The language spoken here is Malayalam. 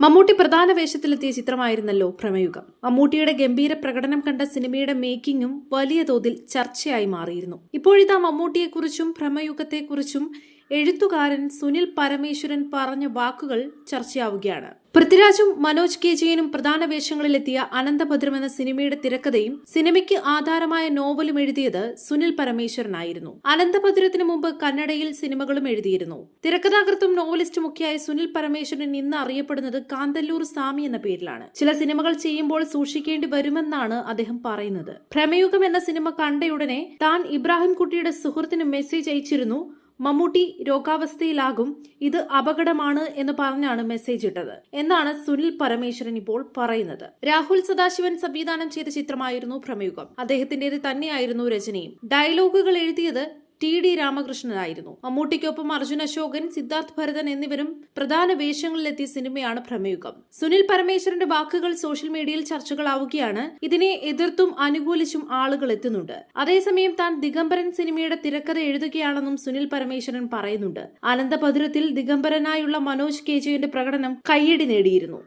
മമ്മൂട്ടി പ്രധാന വേഷത്തിലെത്തിയ ചിത്രമായിരുന്നല്ലോ പ്രമേയുഗം. മമ്മൂട്ടിയുടെ ഗംഭീര പ്രകടനം കണ്ട സിനിമയുടെ മേക്കിങ്ങും വലിയ തോതിൽ ചർച്ചയായി മാറിയിരുന്നു. ഇപ്പോഴിതാ മമ്മൂട്ടിയെക്കുറിച്ചും ഭ്രമയുഗത്തെക്കുറിച്ചും എഴുത്തുകാരൻ സുനിൽ പരമേശ്വരൻ പറഞ്ഞ വാക്കുകൾ ചർച്ചയാവുകയാണ്. പൃഥ്വിരാജും മനോജ് കെ ജയനും പ്രധാന വേഷങ്ങളിലെത്തിയ അനന്തഭദ്രം എന്ന സിനിമയുടെ തിരക്കഥയും സിനിമയ്ക്ക് ആധാരമായ നോവലും എഴുതിയത് സുനിൽ പരമേശ്വരനായിരുന്നു. അനന്തഭദ്രത്തിന് മുമ്പ് കന്നഡയിൽ സിനിമകളും എഴുതിയിരുന്നു. തിരക്കഥാകൃത്തും നോവലിസ്റ്റും ഒക്കെയായ സുനിൽ പരമേശ്വരൻ ഇന്ന് അറിയപ്പെടുന്നത് കാന്തല്ലൂർ സ്വാമി എന്ന പേരിലാണ്. ചില സിനിമകൾ ചെയ്യുമ്പോൾ സൂക്ഷിക്കേണ്ടി വരുമെന്നാണ് അദ്ദേഹം പറയുന്നത്. ഭ്രമയുഗം എന്ന സിനിമ കണ്ടയുടനെ താൻ ഇബ്രാഹിം കുട്ടിയുടെ സുഹൃത്തിന് മെസ്സേജ് അയച്ചിരുന്നു മമ്മൂട്ടി രോഗാവസ്ഥയിലാകും ഇത് അപകടമാണ് എന്ന് പറഞ്ഞാണ് മെസ്സേജ് ഇട്ടത്. എന്നാണ് സുനിൽ പരമേശ്വരൻ ഇപ്പോൾ പറയുന്നത്. രാഹുൽ സദാശിവൻ സംവിധാനം ചെയ്ത ചിത്രമായിരുന്നു ഭ്രമയുഗം അദ്ദേഹത്തിന്റേത് തന്നെയായിരുന്നു രചനയും. ഡയലോഗുകൾ എഴുതിയത് ടി ഡി രാമകൃഷ്ണനായിരുന്നു. മമ്മൂട്ടിക്കൊപ്പം അർജുൻ അശോകൻ സിദ്ധാർത്ഥ് ഭരതൻ എന്നിവരും പ്രധാന വേഷങ്ങളിലെത്തിയ സിനിമയാണ് പ്രമേയുഗം സുനിൽ പരമേശ്വരന്റെ വാക്കുകൾ സോഷ്യൽ മീഡിയയിൽ ചർച്ചകളാവുകയാണ്. ഇതിനെ എതിർത്തും അനുകൂലിച്ചും ആളുകൾ എത്തുന്നുണ്ട്. അതേസമയം താൻ ദിഗംബരൻ സിനിമയുടെ തിരക്കഥ എഴുതുകയാണെന്നും സുനിൽ പരമേശ്വരൻ പറയുന്നുണ്ട്. അനന്തപദുരത്തിൽ ദിഗംബരനായുള്ള മനോജ് കെ ജെയുടെ പ്രകടനം കയ്യടി നേടിയിരുന്നു.